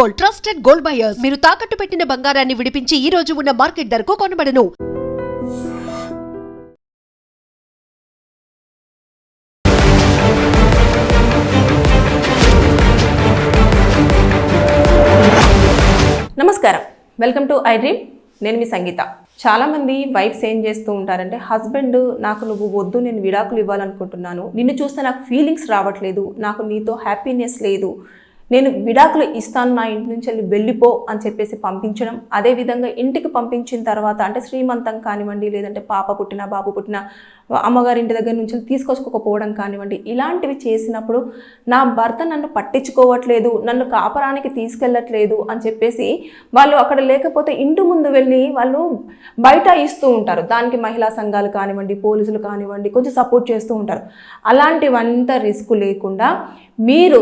Gold trusted gold buyers. మీరు తాకట్టు పెట్టిన బంగారాన్ని విడిపించి ఈ రోజు ఉన్న మార్కెట్ ధరకు కొనబడను. నమస్కారం. Welcome to I dream. నేను మీ సంగీత. చాలామంది వైఫ్స్ ఏం చేస్తూ ఉంటారంటే హస్బెండ్ నాకు నువ్వు వద్దు నేను విడాకులు ఇవ్వాలనుకుంటున్నాను. నిన్ను చూస్తే నాకు ఫీలింగ్స్ రావట్లేదు. నాకు నీతో హ్యాపీనెస్ లేదు. నేను విడాకులు ఇస్తాను నా ఇంటి నుంచి వెళ్ళి వెళ్ళిపో అని చెప్పేసి పంపించడం. అదేవిధంగా ఇంటికి పంపించిన తర్వాత అంటే శ్రీమంతం కానివ్వండి లేదంటే పాప పుట్టిన బాబు పుట్టిన అమ్మగారి ఇంటి దగ్గర నుంచి తీసుకొచ్చుకోకపోవడం కానివ్వండి ఇలాంటివి చేసినప్పుడు నా భర్త నన్ను పట్టించుకోవట్లేదు నన్ను కాపరానికి తీసుకెళ్ళట్లేదు అని చెప్పేసి వాళ్ళు అక్కడ లేకపోతే ఇంటి ముందు వెళ్ళి వాళ్ళు బయట ఇస్తూ ఉంటారు. దానికి మహిళా సంఘాలు కానివ్వండి పోలీసులు కానివ్వండి కొంచెం సపోర్ట్ చేస్తూ ఉంటారు. అలాంటివంత రిస్క్ లేకుండా మీరు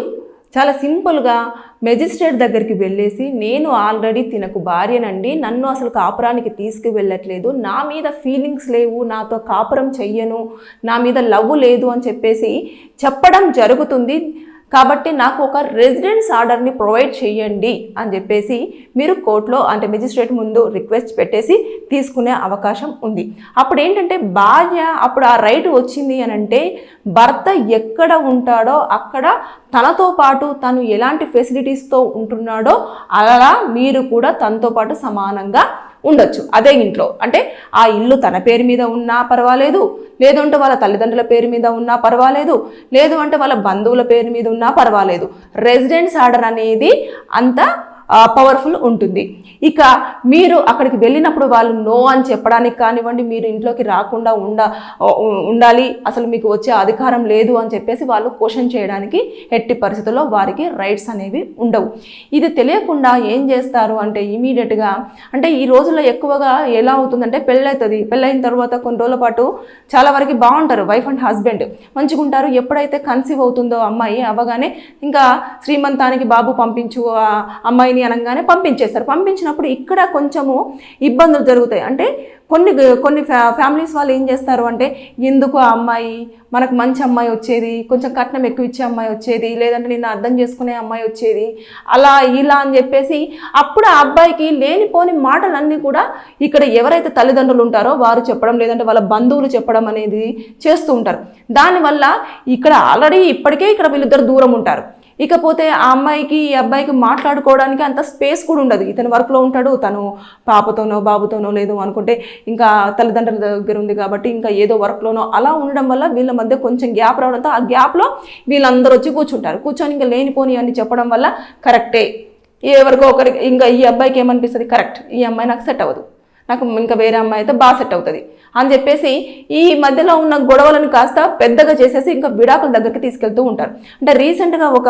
చాలా సింపుల్గా మెజిస్ట్రేట్ దగ్గరికి వెళ్ళేసి నేను ఆల్రెడీ తినకు భార్యనండి. నన్ను అసలు కాపురానికి తీసుకువెళ్ళట్లేదు. నా మీద ఫీలింగ్స్ లేవు. నాతో కాపురం చెయ్యను. నా మీద లవ్ లేదు అని చెప్పేసి చెప్పడం జరుగుతుంది. కాబట్టి నాకు ఒక రెసిడెన్స్ ఆర్డర్ని ప్రొవైడ్ చేయండి అని చెప్పేసి మీరు కోర్టులో అంటే మెజిస్ట్రేట్ ముందు రిక్వెస్ట్ పెట్టేసి తీసుకునే అవకాశం ఉంది. అప్పుడు ఏంటంటే భార్య అప్పుడు ఆ రైట్ వచ్చింది అని అంటే భర్త ఎక్కడ ఉంటాడో అక్కడ తనతో పాటు తను ఎలాంటి ఫెసిలిటీస్తో ఉంటున్నాడో అలా మీరు కూడా తనతో పాటు సమానంగా ఉండొచ్చు. అదే ఇంట్లో. అంటే ఆ ఇల్లు తన పేరు మీద ఉన్నా పర్వాలేదు. లేదు అంటే వాళ్ళ తల్లిదండ్రుల పేరు మీద ఉన్నా పర్వాలేదు. లేదు అంటే వాళ్ళ బంధువుల పేరు మీద ఉన్నా పర్వాలేదు. రెసిడెన్స్ ఆర్డర్ అనేది అంత పవర్ఫుల్ ఉంటుంది. ఇక మీరు అక్కడికి వెళ్ళినప్పుడు వాళ్ళు నో అని చెప్పడానికి కానివ్వండి మీరు ఇంట్లోకి రాకుండా ఉండ ఉండాలి అసలు మీకు వచ్చే అధికారం లేదు అని చెప్పేసి వాళ్ళు క్వశ్చన్ చేయడానికి ఎట్టి పరిస్థితుల్లో వారికి రైట్స్ అనేవి ఉండవు. ఇది తెలియకుండా ఏం చేస్తారు అంటే ఇమీడియట్గా అంటే ఈ రోజుల్లో ఎక్కువగా ఎలా అవుతుందంటే పెళ్ళవుతుంది పెళ్ళైన తర్వాత కొన్ని రోజుల పాటు చాలా వరకు బాగుంటారు వైఫ్ అండ్ హస్బెండ్ మంచిగా ఉంటారు ఎప్పుడైతే కన్సీవ్ అవుతుందో అమ్మాయి అవ్వగానే ఇంకా శ్రీమంతానికి బాబు పంపించు ఆ అమ్మాయిని అనగానే పంపించేస్తారు పంపించినప్పుడు ఇక్కడ కొంచెము ఇబ్బందులు జరుగుతాయి. అంటే కొన్ని కొన్ని ఫ్యా ఫ్యామిలీస్ వాళ్ళు ఏం చేస్తారు అంటే ఎందుకు ఆ అమ్మాయి? మనకు మంచి అమ్మాయి వచ్చేది. కొంచెం కట్నం ఎక్కువ ఇచ్చే అమ్మాయి వచ్చేది. లేదంటే నిన్ను అర్థం చేసుకునే అమ్మాయి వచ్చేది. అలా ఇలా అని చెప్పేసి అప్పుడు ఆ అబ్బాయికి లేనిపోని మాటలన్నీ కూడా ఇక్కడ ఎవరైతే తల్లిదండ్రులు ఉంటారో వారు చెప్పడం లేదంటే వాళ్ళ బంధువులు చెప్పడం అనేది చేస్తూ ఉంటారు. దానివల్ల ఇక్కడ ఆల్రెడీ ఇప్పటికే ఇక్కడ వీళ్ళిద్దరు దూరం ఉంటారు. ఇకపోతే ఆ అమ్మాయికి ఈ అబ్బాయికి మాట్లాడుకోవడానికి అంత స్పేస్ కూడా ఉండదు. ఇతను వర్క్లో ఉంటాడు తను పాపతోనో బాబుతోనో లేదు అనుకుంటే ఇంకా తల్లిదండ్రుల దగ్గర ఉంది కాబట్టి ఇంకా ఏదో వర్క్లోనో అలా ఉండడం వల్ల వీళ్ళ మధ్య కొంచెం గ్యాప్ రావడంతో ఆ గ్యాప్లో వీళ్ళందరూ వచ్చి కూర్చుంటారు. కూర్చొని ఇంకా లేనిపోని అని చెప్పడం వల్ల కరెక్టే. ఎవరికో ఒకరికి ఇంకా ఈ అబ్బాయికి ఏమనిపిస్తుంది? కరెక్ట్. ఈ అమ్మాయి నాకు సెట్ అవ్వదు. నాకు ఇంకా వేరే అమ్మాయి అయితే బాగా సెట్ అవుతుంది. అని చెప్పేసి ఈ మధ్యలో ఉన్న గొడవలను కాస్త పెద్దగా చేసేసి ఇంకా విడాకుల దగ్గరికి తీసుకెళ్తూ ఉంటారు. అంటే రీసెంట్గా ఒక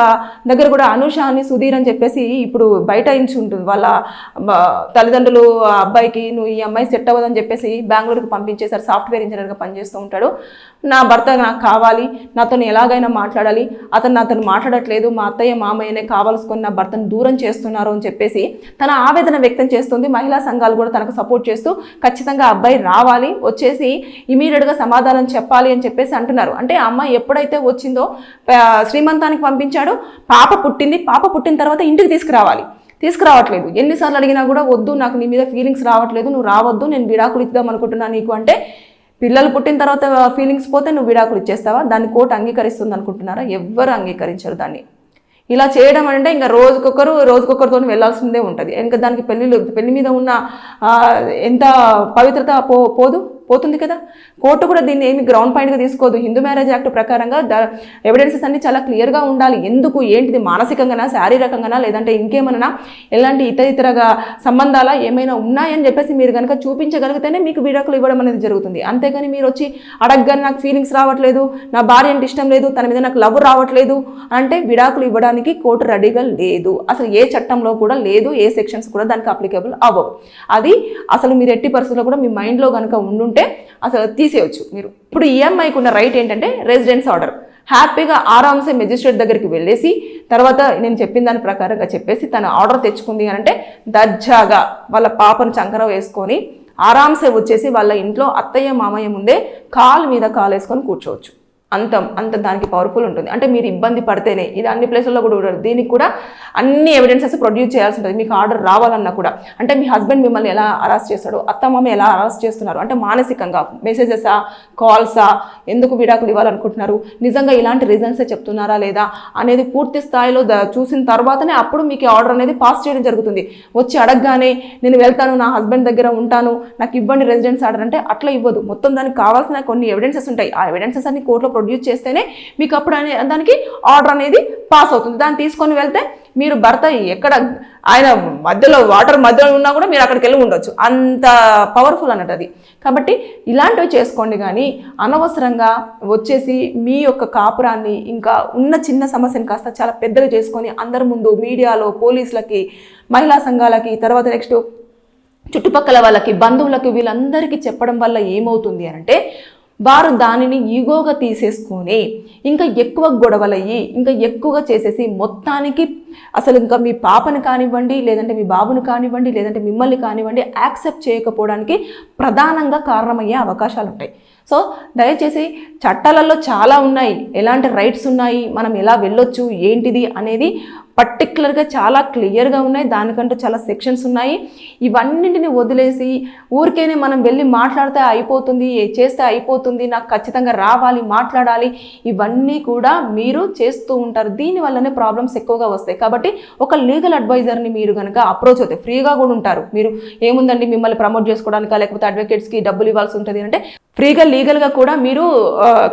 దగ్గర కూడా అనుష అని సుధీర్ అని చెప్పేసి ఇప్పుడు బయట ఇంచి ఉంటుంది వాళ్ళ తల్లిదండ్రులు ఆ అబ్బాయికి నువ్వు ఈ అమ్మాయి సెట్ అవ్వదని చెప్పేసి బెంగళూరుకి పంపించేశారు. సాఫ్ట్వేర్ ఇంజనీర్గా పనిచేస్తూ ఉంటాడు. నా భర్త నాకు కావాలి. నాతో ఎలాగైనా మాట్లాడాలి. అతను అతను మాట్లాడట్లేదు. మా అత్తయ్య మామయ్యనే కావాల్సుకొని నా భర్తను దూరం చేస్తున్నారు అని చెప్పేసి తన ఆవేదన వ్యక్తం చేస్తుంది. మహిళా సంఘాలు కూడా తనకు సపోర్ట్ చేస్తూ ఖచ్చితంగా అబ్బాయి రావాలి వచ్చేసి ఇమీడియట్గా సమాధానం చెప్పాలి అని చెప్పేసి అంటున్నారు. అంటే అమ్మాయి ఎప్పుడైతే వచ్చిందో శ్రీమంతానికి పంపించాడు పాప పుట్టింది. పాప పుట్టిన తర్వాత ఇంటికి తీసుకురావాలి. తీసుకురావట్లేదు. ఎన్నిసార్లు అడిగినా కూడా వద్దు నాకు నీ మీద ఫీలింగ్స్ రావట్లేదు నువ్వు రావద్దు నేను విడాకులు ఇద్దాం అనుకుంటున్నాను నీకు అంటే పిల్లలు పుట్టిన తర్వాత ఫీలింగ్స్ పోతే నువ్వు విడాకులు ఇచ్చేస్తావా? దాన్ని కోర్టు అంగీకరిస్తుంది అనుకుంటున్నారా ఎవ్వరు అంగీకరించరు దాన్ని. ఇలా చేయడం అంటే ఇంకా రోజుకొకరు రోజుకొకరితో వెళ్ళాల్సిందే ఉంటుంది. ఇంకా దానికి పెళ్ళిళ్ళు పెళ్ళి మీద ఉన్న ఎంత పవిత్రత పో పోదు? పోతుంది కదా. కోర్టు కూడా దీన్ని ఏమి గ్రౌండ్ పాయింట్గా తీసుకోదు. హిందూ మ్యారేజ్ యాక్ట్ ప్రకారంగా ద ఎవిడెన్సెస్ అన్ని చాలా క్లియర్గా ఉండాలి. ఎందుకు ఏంటిది మానసికంగానా శారీరకంగానా లేదంటే ఇంకేమన్నా ఎలాంటి ఇతర ఇతరగా సంబంధాల ఏమైనా ఉన్నాయని చెప్పేసి మీరు కనుక చూపించగలిగితేనే మీకు విడాకులు ఇవ్వడం అనేది జరుగుతుంది. అంతేగాని మీరు వచ్చి అడగగానే నాకు ఫీలింగ్స్ రావట్లేదు నా భార్య అంటే ఇష్టం లేదు తన మీద నాకు లవ్ రావట్లేదు అంటే విడాకులు ఇవ్వడానికి కోర్టు రెడీగా లేదు. అసలు ఏ చట్టంలో కూడా లేదు ఏ సెక్షన్స్ కూడా దానికి అప్లికేబుల్ అవ్వవు. అది అసలు మీరు ఎట్టి పరిస్థితుల్లో కూడా మీ మైండ్లో కనుక ఉండుంటే అసలు తీసేయచ్చు. మీరు ఇప్పుడు ఈఎంఐకి ఉన్న రైట్ ఏంటంటే రెసిడెన్స్ ఆర్డర్ హ్యాపీగా ఆరామ్సే మెజిస్ట్రేట్ దగ్గరికి వెళ్ళేసి తర్వాత నేను చెప్పిన దాని ప్రకారంగా చెప్పేసి తన ఆర్డర్ తెచ్చుకుంది అని అంటే దర్జాగా వాళ్ళ పాపను చంకర వేసుకొని ఆరామ్సే వచ్చేసి వాళ్ళ ఇంట్లో అత్తయ్య మామయ్య ముందే కాలు మీద కాలు వేసుకొని కూర్చోవచ్చు. అంత అంత దానికి పవర్ఫుల్ ఉంటుంది. అంటే మీరు ఇబ్బంది పడితేనే ఇది అన్ని ప్లేసుల్లో కూడా ఉండదు. దీనికి కూడా అన్ని ఎవిడెన్సెస్ ప్రొడ్యూస్ చేయాల్సి ఉంటుంది. మీకు ఆర్డర్ రావాలన్నా కూడా. అంటే మీ హస్బెండ్ మిమ్మల్ని ఎలా అరెస్ట్ చేస్తాడు అత్తమామ ఎలా అరెస్ట్ చేస్తున్నారు? అంటే మానసికంగా మెసేజెసా కాల్సా ఎందుకు విడాకులు ఇవ్వాలనుకుంటున్నారు? నిజంగా ఇలాంటి రీజన్సే చెప్తున్నారా లేదా? అనేది పూర్తి స్థాయిలో చూసిన తర్వాతనే అప్పుడు మీకు ఆర్డర్ అనేది పాస్ చేయడం జరుగుతుంది. వచ్చి అడగగానే నేను వెళ్తాను నా హస్బెండ్ దగ్గర ఉంటాను నాకు ఇవ్వండి రెసిడెన్స్ ఆర్డర్ అంటే అట్లా ఇవ్వదు. మొత్తం దానికి కావాల్సిన కొన్ని ఎవిడెన్సెస్ ఉంటాయి. ఆ ఎవిడెన్సెస్ అన్ని కోర్టులో ప్రొడ్యూస్ చేస్తేనే మీకు అప్పుడు అనే దానికి ఆర్డర్ అనేది పాస్ అవుతుంది. దాన్ని తీసుకొని వెళ్తే మీరు భర్త ఎక్కడ ఆయన మధ్యలో వాటర్ మధ్యలో ఉన్నా కూడా మీరు అక్కడికి వెళ్ళి ఉండొచ్చు. అంత పవర్ఫుల్ అన్నట్టు అది. కాబట్టి ఇలాంటివి చేసుకోండి కానీ అనవసరంగా వచ్చేసి మీ యొక్క కాపురాన్ని ఇంకా ఉన్న చిన్న సమస్యని కాస్త చాలా పెద్దగా చేసుకొని అందరి ముందు మీడియాలో పోలీసులకి మహిళా సంఘాలకి తర్వాత నెక్స్ట్ చుట్టుపక్కల వాళ్ళకి బంధువులకి వీళ్ళందరికీ చెప్పడం వల్ల ఏమవుతుంది అంటే వారు దానిని ఈగోగా తీసేసుకొని ఇంకా ఎక్కువ గొడవలయ్యి ఇంకా ఎక్కువగా చేసేసి మొత్తానికి అసలు ఇంకా మీ పాపను కానివ్వండి లేదంటే మీ బాబును కానివ్వండి లేదంటే మిమ్మల్ని కానివ్వండి యాక్సెప్ట్ చేయకపోవడానికి ప్రధానంగా కారణమయ్యే అవకాశాలు ఉంటాయి సో దయచేసి చట్టాలలో చాలా ఉన్నాయి. ఎలాంటి రైట్స్ ఉన్నాయి? మనం ఎలా వెళ్ళొచ్చు? ఏంటిది? అనేది పర్టికులర్గా చాలా క్లియర్గా ఉన్నాయి. దానికంటూ చాలా సెక్షన్స్ ఉన్నాయి. ఇవన్నింటిని వదిలేసి ఊరికేనే మనం వెళ్ళి మాట్లాడితే అయిపోతుంది ఏ చేస్తే అయిపోతుంది నాకు ఖచ్చితంగా రావాలి మాట్లాడాలి ఇవన్నీ కూడా మీరు చేస్తూ ఉంటారు. దీనివల్లనే ప్రాబ్లమ్స్ ఎక్కువగా వస్తాయి. కాబట్టి ఒక లీగల్ అడ్వైజర్ని మీరు కనుక అప్రోచ్ అవుతాయి ఫ్రీగా కూడా ఉంటారు. మీరు ఏముందండి? మిమ్మల్ని ప్రమోట్ చేసుకోవడానికి? లేకపోతే అడ్వకేట్స్కి డబ్బులు ఇవ్వాల్సి ఉంటుంది అంటే ఫ్రీగా లీగల్గా కూడా మీరు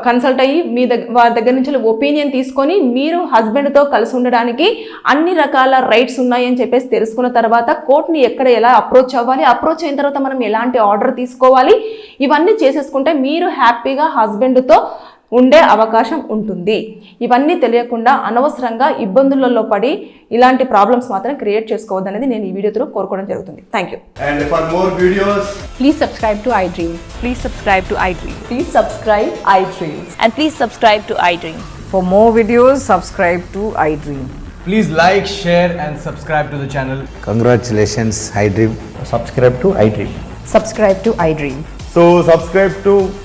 కన్సల్ట్ అయ్యి మీ దగ్గర వారి దగ్గర నుంచి ఒపీనియన్ తీసుకొని మీరు హస్బెండ్తో కలిసి ఉండడానికి అన్ని రకాల రైట్స్ ఉన్నాయని చెప్పేసి తెలుసుకున్న తర్వాత కోర్టుని ఎక్కడ ఎలా అప్రోచ్ అవ్వాలి అప్రోచ్ అయిన తర్వాత మనం ఎలాంటి ఆర్డర్ తీసుకోవాలి ఇవన్నీ చేసేసుకుంటే మీరు హ్యాపీగా హస్బెండ్తో ఉండే అవకాశం ఉంటుంది ఇవన్నీ తెలియకుండా అనవసరంగా ఇబ్బందులలో పడి ఇలాంటి ప్రాబ్లమ్స్ మాత్రం క్రియేట్ చేసుకోవద్దనేది నేను ఈ వీడియోతో కోరుకోవడం జరుగుతుంది thank you And for more videos, Please subscribe to iDream. Please subscribe to iDream. Please subscribe iDreams. And please subscribe to iDream. For more videos, subscribe to iDream. please like, share, and subscribe to the channel. Congratulations, iDream. subscribe to iDream. Subscribe to iDream. So subscribe to iDream Media. I